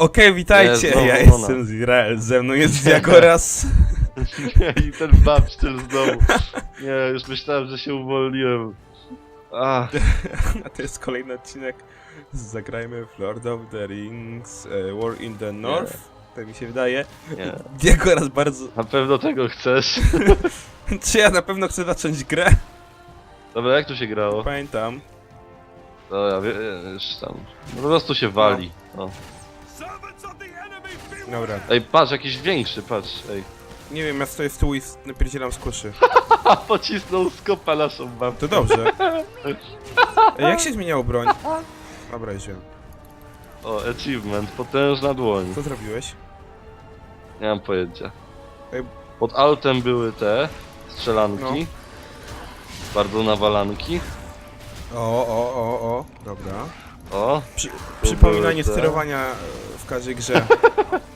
Okej, witajcie, Jest, ja jestem z Izrael, ze mną jest Diagoras. I ten babsztyl znowu. Nie, już myślałem, że się uwolniłem. A, A to jest kolejny odcinek z Zagrajmy w Lord of the Rings e, War in the North, tak mi się wydaje. nie. Diagoras bardzo... Na pewno tego chcesz. Czy ja na pewno chcę zacząć grę? Dobra, jak tu się grało? Pamiętam. No ja wiem, już tam. No, po prostu się wali. O. Dobra. Ej, patrz, jakiś większy, patrz, ej. Nie wiem, ja stoję z tyłu i napierdzielam z kuszy. A, pocisnął skopa naszą babkę. To dobrze. E, Jak się zmieniało broń? Dobra, już wiem. O, achievement, potężna dłoń. Co zrobiłeś? Nie mam pojęcia. Ej. Pod altem były te strzelanki. No. Bardzo nawalanki. O, o, o, o. Dobra. O, Przy, były przypominanie te. sterowania e, w każdej grze.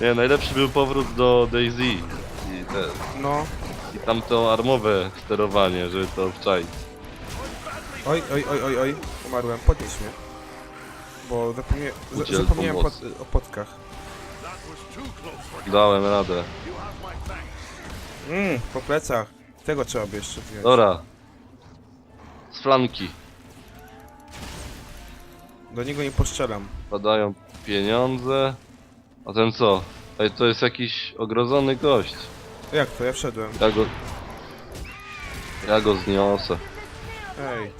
nie, najlepszy był powrót do Daisy. I, te, No. i tamto armowe sterowanie, żeby to wczaić. Oj, oj, oj, oj, oj. Umarłem. Podnieś mnie. Bo zapomnie, za- Udziel zapomniałem pod, pomocy. o podkach. Dałem radę. Mmm, po plecach. Tego trzeba by jeszcze wziąć. Dobra. Z flanki. Do niego nie postrzelam. Padają pieniądze. A ten co? Ej, to jest jakiś ogrodzony gość. Jak to? Ja wszedłem. Ja go... Ja go zniosę. Ej.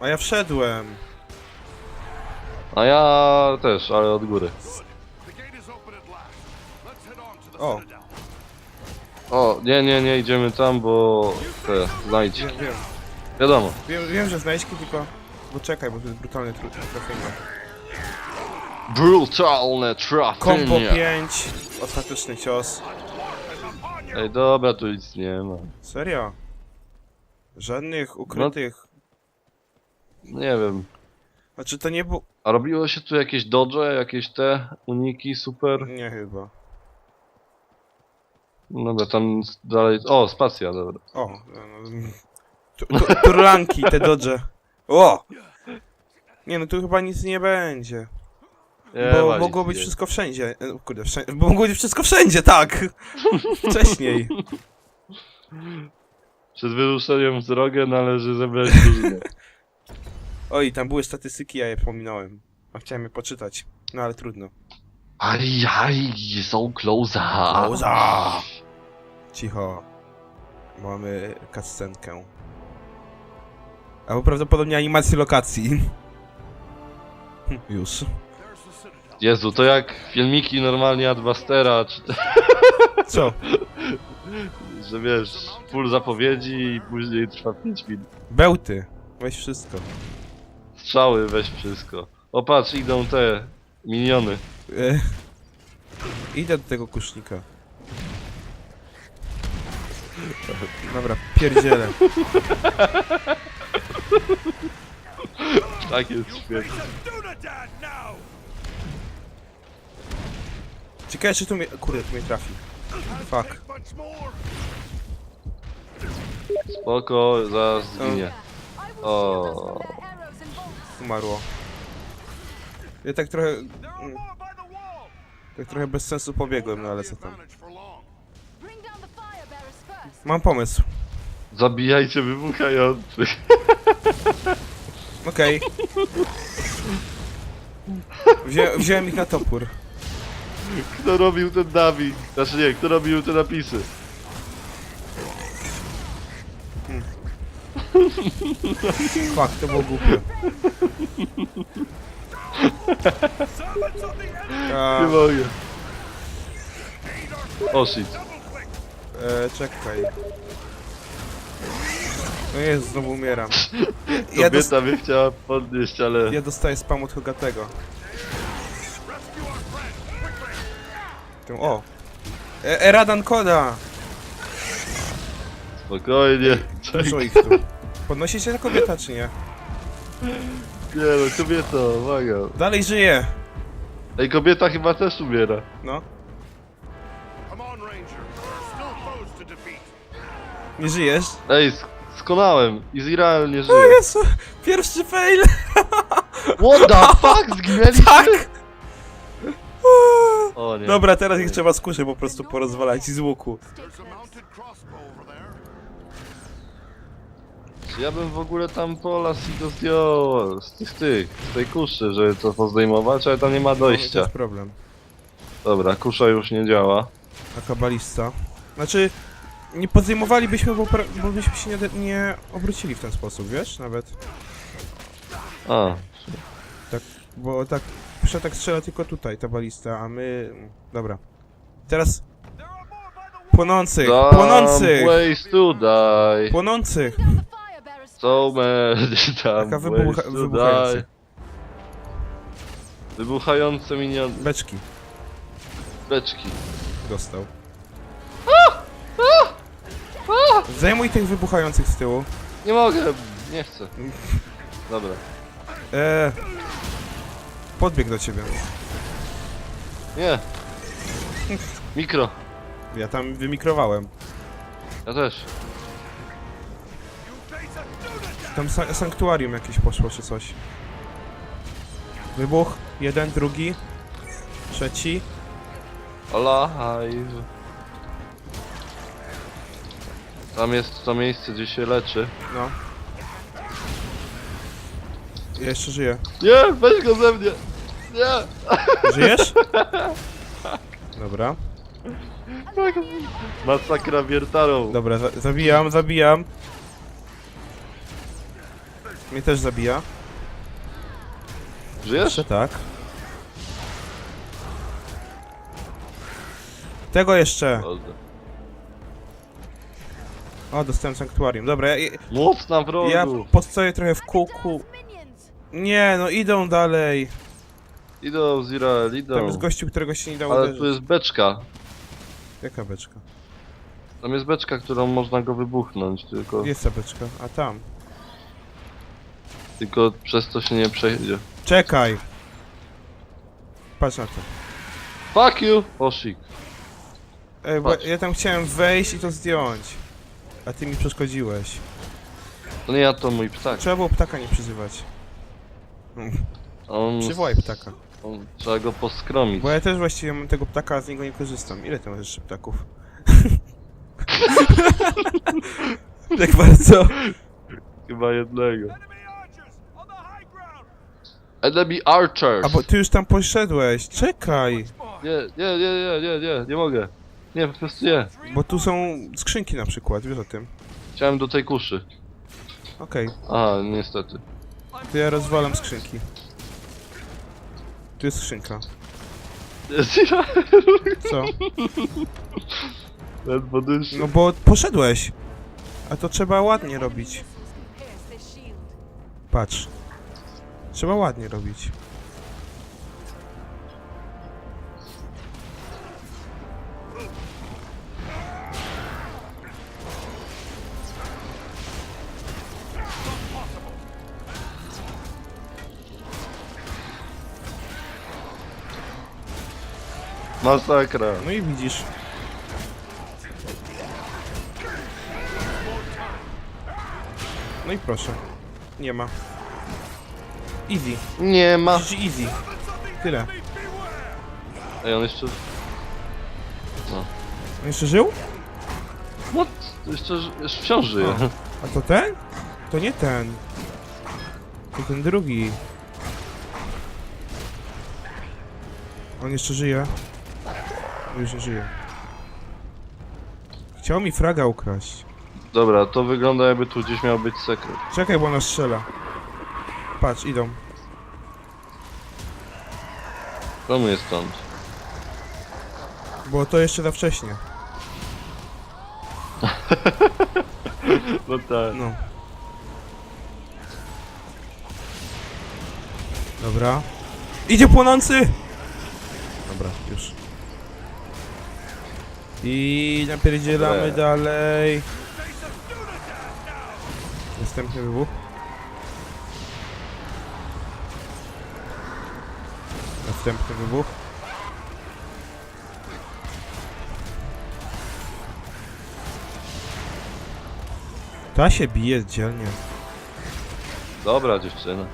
A ja wszedłem. A ja też, ale od góry. O, O, nie, nie, nie, idziemy tam, bo te znajdźki. wiem, wiem. Wiadomo. Wiem, wiem że znajdźki, tylko... Bo czekaj, bo to jest brutalne tru- trafienie. Brutalne Kombo trafienie. 5. Ostateczny cios. Ej, dobra, tu nic nie ma. Serio? Żadnych ukrytych... Nie wiem. Znaczy to nie było... A robiło się tu jakieś dodge, jakieś te uniki, super? Nie chyba. Dobra, tam dalej... O, spacja, dobra. O, no, mm, tu- tu- turlanki, te dodże. O! Nie no, tu chyba nic nie będzie. Nie Bo mogło być nie. wszystko wszędzie. E, Kurde, wszędzie. Bo mogło być wszystko wszędzie, tak! Wcześniej. Przed wyruszeniem w drogę należy zebrać drużynę. Oj, tam były statystyki, ja je pominąłem. A chciałem je poczytać. No ale trudno. Aj, aj, so close. Pauza! Cicho. Mamy cutscenkę. Albo prawdopodobnie animację lokacji. Już. Jezu, to jak filmiki normalnie Adbustera, czy te, Co? że wiesz, full zapowiedzi i później trwa 5 minut. Bełty. Weź wszystko. Strzały, weź wszystko. O patrz, idą te miniony. E, idę do tego kusznika. Dobra, pierdzielę. Tak jest świetnie. Ciekawe czy tu mnie... Kurde, tu mnie trafi. Fuck. Spoko, zaraz zginie. O, Umarło. Ja tak trochę... mm, Tak trochę bez sensu pobiegłem, no ale co tam. Mam pomysł. zabijajcie wybuchających. Okej. Wzię, wziąłem ich na topór. Kto robił ten Dawid? Znaczy nie, kto robił te napisy? Fuck, to było głupie. A, Nie mogę. O shit. e, czekaj. No jest, znowu umieram. Ja, dos Kobieta mnie chciała podnieść, ale... ja dostaję spam od Hogatego. Tym, o! E, Eradan Koda! Spokojnie. Dużo ich tu. Podnosi się ta kobieta, czy nie? Nie no, kobieta, uwaga. Dalej żyje! Ej, kobieta chyba też umiera. No, nie żyjesz? Ej, sk skonałem. Izrael nie O żyje. Jezu! Pierwszy fail! What the fuck? Zginęliśmy? Tak! O nie. Dobra, teraz ich trzeba skuszę po prostu porozwalać i z łuku. Ja bym w ogóle tam polas i go zdjął z tych tych, z tej kuszy, żeby to pozdejmować, ale tam nie ma To dojścia. jest problem. Dobra, kusza już nie działa. A kabalista. Znaczy, nie podejmowalibyśmy, bo, pra- bo byśmy się nie, nie obrócili w ten sposób, wiesz? Nawet. A, Bo tak, przecież tak strzela tylko tutaj, ta balista, a my... Dobra. Teraz... Płonących! Płonących! Ways to die. Płonących! So many tam Taka ways wybucha- to. Wybuchające minion... Beczki beczki. dostał. Zajmuj tych wybuchających z tyłu. Nie mogę, nie chcę. Dobra. Eee... Podbieg do ciebie. Nie. Mikro. Ja tam wymikrowałem. Ja też. Tam sa sanktuarium jakieś poszło czy coś. Wybuch. Jeden, drugi. Trzeci. Alive. Tam jest to miejsce, gdzie się leczy. No. Ja jeszcze żyję. Nie, weź go ze mnie! Nie! Żyjesz? Dobra. Masakra wiertarą. Dobra, za zabijam, zabijam. Mnie też zabija. Żyjesz? Jeszcze tak. Tego jeszcze. O, dostałem sanktuarium. Dobra, ja, Moc na ja wrogu! postoję trochę w kółku. Nie, no idą dalej. Idą, Zirael, Tam idą. jest gościu, którego się nie dało Ale uderzyć. tu jest beczka. Jaka beczka? Tam jest beczka, którą można go wybuchnąć, tylko, Jest ta beczka. A tam. tylko przez to się nie przejdzie. Czekaj! Patrz na to. Fuck you! O, shit. Ej, bo Patrz. ja tam chciałem wejść i to zdjąć. A ty mi przeszkodziłeś. To nie ja, to mój ptak. Trzeba było ptaka nie przyzywać. On, Przywołaj ptaka. on, trzeba go poskromić. Bo ja też właściwie mam tego ptaka, a z niego nie korzystam. Ile ty masz jeszcze ptaków? Jak bardzo? Chyba jednego. Enemy Archers! A bo ty już tam poszedłeś. Czekaj! Nie, nie, nie, nie, nie, nie, nie mogę. Nie, po prostu nie. Bo tu są skrzynki na przykład, wiesz o tym. Chciałem do tej kuszy. Okej, Aha, niestety. To ja rozwalam skrzynki. Tu jest skrzynka. Co? Ledwo dyszy. No bo poszedłeś. A to trzeba ładnie robić. Patrz. Trzeba ładnie robić. Masakra. No i widzisz. No i proszę. Nie ma. Easy. Nie ma. GG easy. Tyle. Ej, on jeszcze... On jeszcze żył? What? Jeszcze, jeszcze wciąż żyje. A to ten? To nie ten. To ten drugi. On jeszcze żyje. Już nie żyje. Chciał mi fraga ukraść. Dobra, to wygląda jakby tu gdzieś miał być sekret. Czekaj, bo ona strzela. Patrz, idą. Czemu jest stąd? Bo to jeszcze za wcześnie. No tak. No. Dobra. Idzie płonący! Dobra, już. I napierdzielamy Dobra. dalej. Następny wybuch. Następny wybuch. Ta się bije dzielnie. Dobra dziewczyna.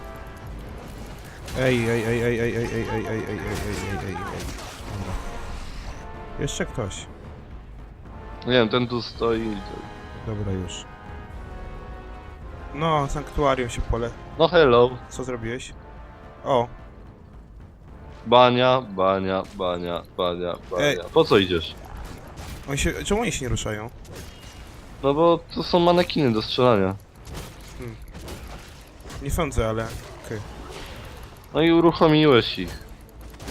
Ej, ej, ej, ej, ej, ej, ej, ej, ej, ej, ej, ej, ej, ej, ej. Dobra. Jeszcze ktoś. Nie wiem, ten tu stoi. Dobra, już. No, sanktuarium się pole. No hello. Co zrobiłeś? O, Bania, bania, bania, bania, Ej. bania. Po co idziesz? oni się, czemu oni się nie ruszają? No bo to są manekiny do strzelania. Nie sądzę, ale... Okej. No i uruchomiłeś ich.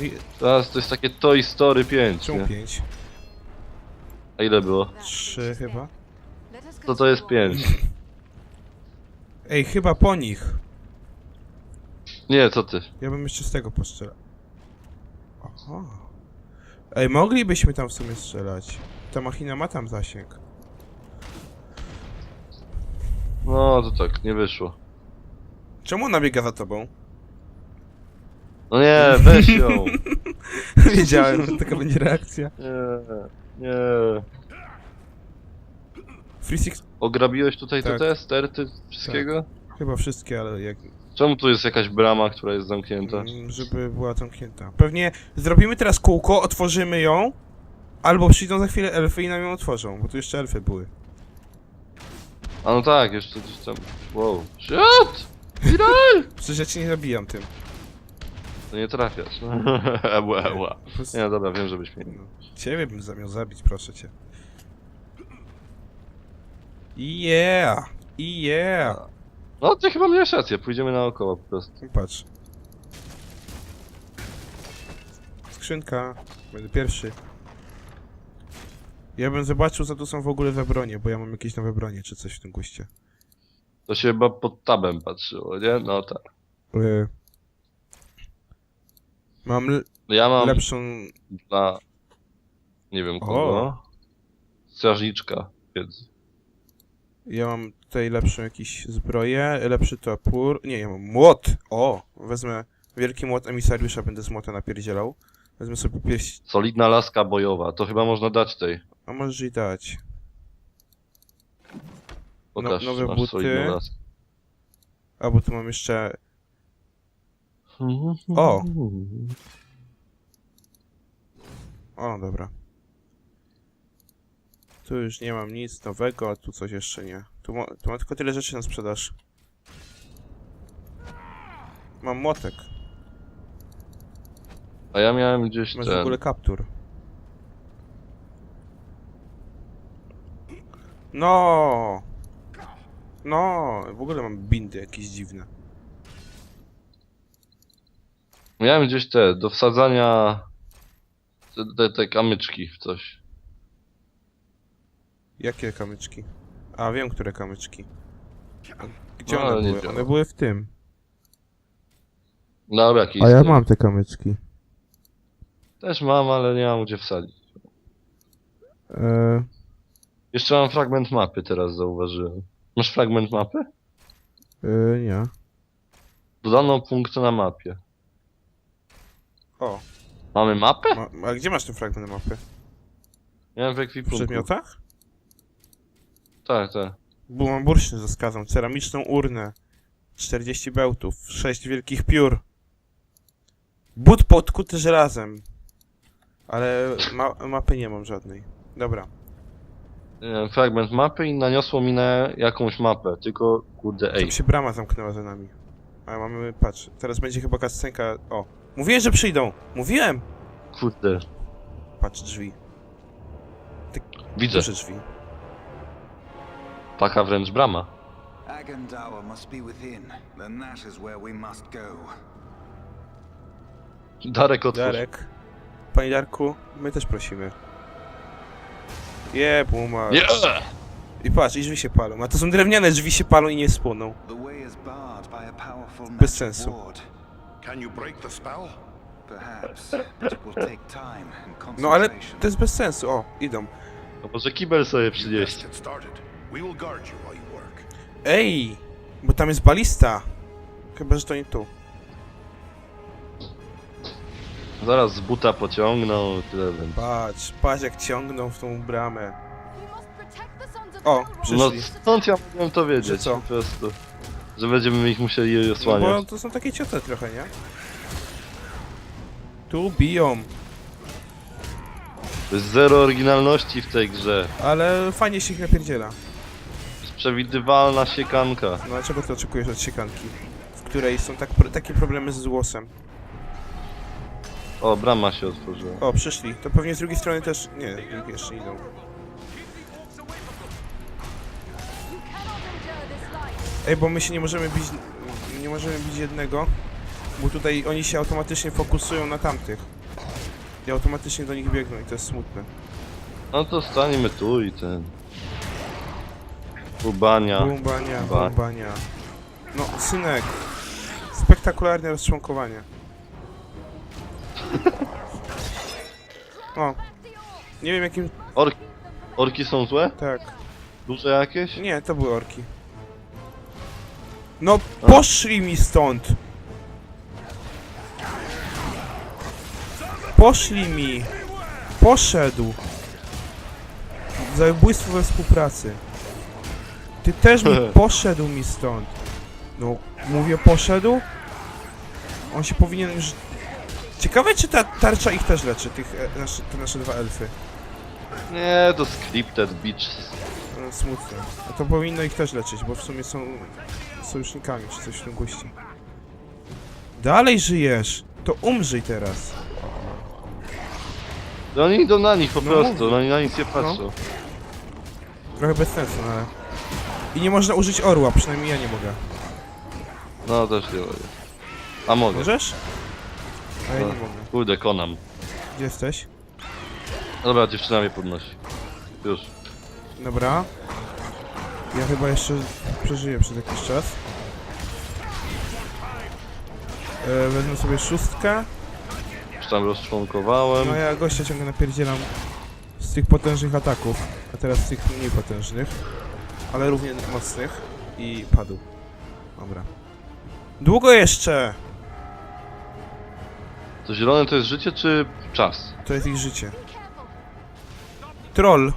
I- Teraz to jest takie Toy Story 5, Czemu nie? pięć? A ile było? Trzy chyba? To to jest 5. Ej, chyba po nich. Nie, co ty? Ja bym jeszcze z tego postrzelał. Aha. Ej, moglibyśmy tam w sumie strzelać. Ta machina ma tam zasięg. No to tak, nie wyszło. Czemu ona biega za tobą? No nie, weź ją. Wiedziałem, że taka będzie reakcja. Nie, nie. Free Six... Ograbiłeś tutaj Tak. te sterty wszystkiego? Chyba wszystkie, ale jak... Czemu tu jest jakaś brama, która jest zamknięta? Mm, Żeby była zamknięta. Pewnie zrobimy teraz kółko, otworzymy ją, albo przyjdą za chwilę elfy i nam ją otworzą, bo tu jeszcze elfy były. A no tak, jeszcze gdzieś tam... Wow. Shit! Widaj! Przecież ja cię nie zabijam tym. To nie trafiasz. Ła, ła. Po prostu- Nie, dobra, wiem, żebyś mnie... No, ciebie bym zamiał zabić, proszę cię. Yeah! Yeah! No ty chyba miałeś rację, pójdziemy naokoło po prostu. Patrz. Skrzynka. Będę pierwszy. Ja bym zobaczył, co tu są w ogóle za bronie, bo ja mam jakieś nowe bronie, czy coś w tym guście. To się chyba pod tabem patrzyło, nie? No tak. Y... Mam Ja mam lepszą... dla... Nie wiem kogo. Strażniczka wiedzy. Ja mam tutaj lepszą jakąś zbroję, lepszy topór. Nie, ja mam młot! O! Wezmę wielki młot emisariusza, będę z młota napierdzielał. Wezmę sobie pierś... Solidna laska bojowa, to chyba można dać tej. A możesz jej dać. Pokaż, nowe masz buty. A, bo tu mam jeszcze... O! O, dobra. Tu już nie mam nic nowego, a tu coś jeszcze nie. Tu, tu mam tylko tyle rzeczy na sprzedaż. Mam młotek. A ja miałem gdzieś Masz w ten... ogóle kaptur. No! No! W ogóle mam bindy jakieś dziwne. Miałem gdzieś te, do wsadzania... Te, te, te kamyczki w coś. Jakie kamyczki? A, wiem, które kamyczki. Gdzie No, ale one nie były? działa. One były w tym. Dobra, jakiś A ja mam te kamyczki. Też mam, ale nie mam gdzie wsadzić. Eee, Jeszcze mam fragment mapy teraz zauważyłem. Masz fragment mapy? eee, nie. Dodano punkt na mapie. O, Mamy mapę? ma, a gdzie masz ten fragment mapy? Miałem w W ekwipunku. przedmiotach? Tak, tak. Bo mam bursztyn ze skazą, ceramiczną urnę, 40 bełtów, 6 wielkich piór, but podkuty żelazem, ale ma mapy nie mam żadnej. Dobra, fragment mapy i naniosło mi na jakąś mapę, tylko kurde ej. tam się brama zamknęła za nami. A mamy, patrz, teraz będzie chyba kascenka, o. Mówiłem, że przyjdą! Mówiłem! Kurde. Patrz, drzwi, Widzę. duże drzwi. Taka wręcz brama. Agandawa must be within. Then that is where we must go. Darek otwórz. Darek, panie Darku, my też prosimy. Je, buma. Nie! I patrz, i drzwi się palą. A to są drewniane drzwi się palą i nie spłoną. Bez sensu. Can you break the spell? Perhaps, but it will take time and No ale concentration. to jest bez sensu. O, idą. No może kibel sobie przynieść. get started. We will guard you while you work. Ej! Bo tam jest balista. Chyba, że to nie tu. Zaraz z buta pociągną, tyle będzie. Patrz, patrz jak ciągną w tą bramę. O. No skąd ja mogłem to wiedzieć? Że co? Po prostu. Że będziemy ich musieli No bo osłaniać. to są takie cioty trochę, nie? Tu biją, To jest zero oryginalności w tej grze. ale fajnie się ich napierdziela. To jest przewidywalna siekanka. No a czego ty oczekujesz od siekanki? W której są tak, pro- takie problemy z głosem. O, brama się otworzyła. O, przyszli. To pewnie z drugiej strony też... Nie, drugie jeszcze idą. Ej, bo my się nie możemy bić... Nie możemy bić jednego, bo tutaj oni się automatycznie fokusują na tamtych. I automatycznie do nich biegną i to jest smutne. No to staniemy tu i ten. Ubania. Bumbania, Ba- bumbania. No, synek. Spektakularne rozczłonkowanie. O. Nie wiem jakim... Orki. Orki są złe? Tak. Duże jakieś? Nie, to były orki. No, poszli mi stąd! Poszli mi! Poszedł! Zabójstwo we współpracy. Ty też mi poszedł mi stąd. No, mówię poszedł? On się powinien już... Ciekawe czy ta tarcza ich też leczy, tych, e, nasze, te nasze dwa elfy. Nie, to scripted bitches. No, smutne. A to powinno ich też leczyć, bo w sumie są sojusznikami, czy coś w tym guście. Dalej żyjesz! To umrzyj teraz. No oni idą na nich po No prostu, mówię. no oni na nic nie patrzą. Trochę bez sensu, no ale... I nie można użyć orła, przynajmniej ja nie mogę. No też nie mogę. A mogę. Możesz? A ja nie No. mogę. Kurde, konam. Gdzie jesteś? Dobra, dziewczyna mnie podnosi. Już. Dobra. Ja chyba jeszcze przeżyję przez jakiś czas. E, wezmę sobie szóstkę. Już tam rozczłonkowałem. No ja gościa ciągle napierdzielam z tych potężnych ataków, a teraz z tych mniej potężnych, ale równie mocnych i padł. Dobra. Długo jeszcze! To zielone to jest życie czy czas? To jest ich życie. Troll!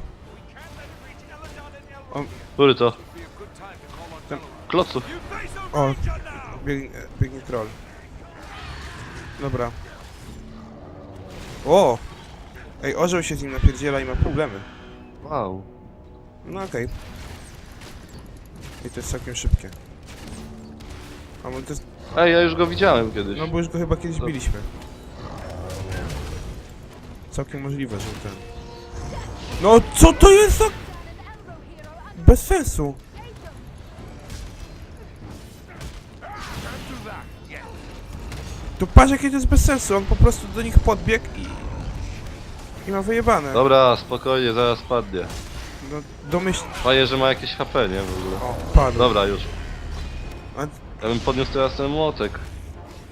Który to? Klocu. O, biegnie, biegnie troll. Dobra. O! Ej, orzeł się z nim napierdziela i ma problemy. Wow. No okej. I to jest całkiem szybkie. A może to jest Ej, ja już go widziałem kiedyś. No bo już go chyba kiedyś To- biliśmy. Całkiem możliwe, że ten. No co to jest za... Bez sensu. To patrz jakie to jest bez sensu, on po prostu do nich podbiegł i... I ma wyjebane. Dobra, spokojnie, zaraz padnie. No, domyśl... Faję, że ma jakieś HP, nie? W ogóle. O, padł. Dobra, już. A Ja bym podniósł teraz ten młotek.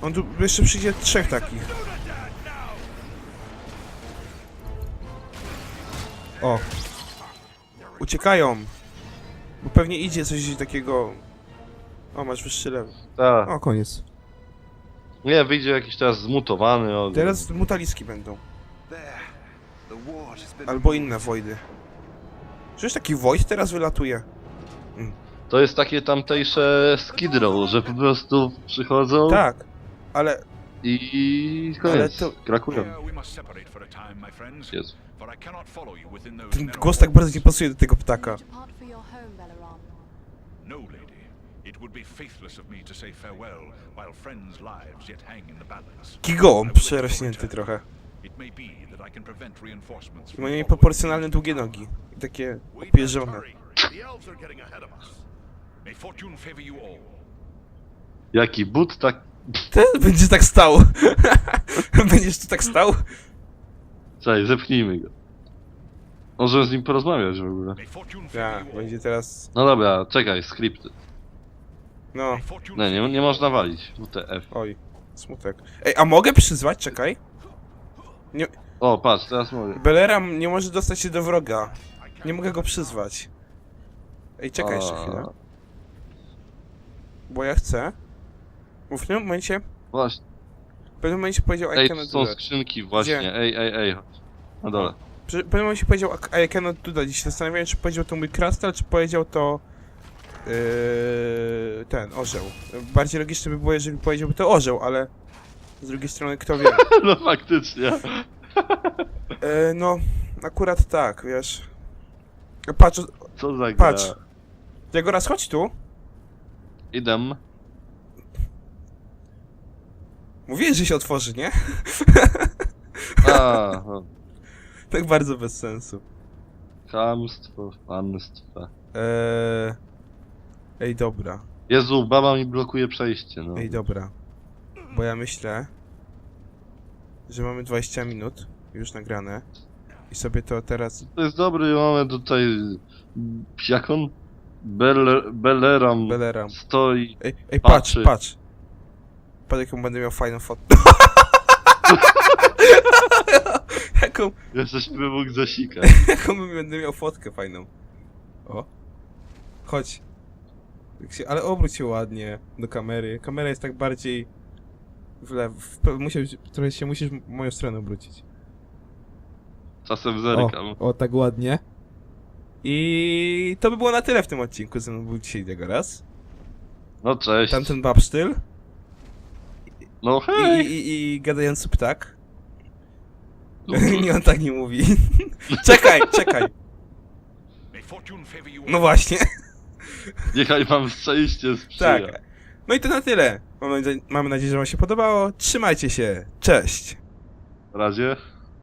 on tu jeszcze przyjdzie trzech takich. O. Uciekają. Bo pewnie idzie coś takiego... O, masz wyższy level. Tak. O, koniec. Nie, wyjdzie jakiś teraz zmutowany. O, Teraz mutaliski będą. Albo inne Wojdy. Przecież taki Void teraz wylatuje. To jest takie tamtejsze Skid Row, że po prostu przychodzą Tak. Ale i Ale koniec. to- Krakują. Jezu. For I cannot follow you within those ten głos tak bardzo nie pasuje do tego ptaka. Depart for your home, Belaram. No, lady. It would be faithless of me to say farewell while friends' lives yet hang in the balance. Gigołom przerośnięty trochę. I ma nieproporcjonalne długie nogi. I takie opierzone. Jaki but, tak... Ty będziesz tak stał. będziesz tu tak stał? Czekaj, zepchnijmy go. Możemy z nim porozmawiać w ogóle. Ja, będzie teraz... No dobra, czekaj, skrypty. No, Nie, nie, nie można walić. WTF. oj. Smutek. Ej, a mogę przyzwać? Czekaj. Nie, O, patrz, teraz mogę. Beleram nie może dostać się do wroga. Nie mogę go przyzwać. Ej, czekaj jeszcze A, chwilę. Bo ja chcę. Bo w tym momencie... Właśnie. W pewnym momencie powiedział I Ej, tu są that. skrzynki, właśnie. Ej, ej, ej. Na dole. Przy- W pewnym momencie powiedział I cannot do that. I się zastanawiałem, czy powiedział to mój krastal, czy powiedział to... Yy, ten, orzeł. Bardziej logiczne by było, jeżeli powiedziałby to orzeł, ale... Z drugiej strony, kto wie. No faktycznie. E, no, akurat tak, wiesz. Patrz, Co za gra? patrz. Jego raz chodź tu. Idę. Mówiłeś, że się otworzy, nie? A, no. Tak bardzo bez sensu. chamstwo, panstwo. Eee... Ej, dobra. Jezu, baba mi blokuje przejście, no. Ej, dobra. Bo ja myślę, że mamy 20 minut już nagrane. I sobie to teraz... To jest dobry moment tutaj. Jak on? Bel Beleram Beleram. stoi. Ej, ej, patrz, Patrzy. patrz. Patrz, jaką będę miał fajną fotę. jaką, Jeszcze by mógł zasikać. jaką będę miał fotkę fajną. O. Chodź. Się, ale obróć się ładnie do kamery. Kamera jest tak bardziej w lewo. W, musiał, trochę się musisz w moją stronę obrócić. Czasem zerkam. O, o, tak ładnie. I to by było na tyle w tym odcinku. Ze mną był dzisiaj tego raz. No cześć. Tamten babsztyl No hej! i, i, i gadający ptak. nie, on tak nie mówi. czekaj, czekaj. No właśnie. Niechaj wam szczęście sprzyja. Tak. No i to na tyle. Mamy, nadzie- mamy nadzieję, że wam się podobało. Trzymajcie się. Cześć. W razie.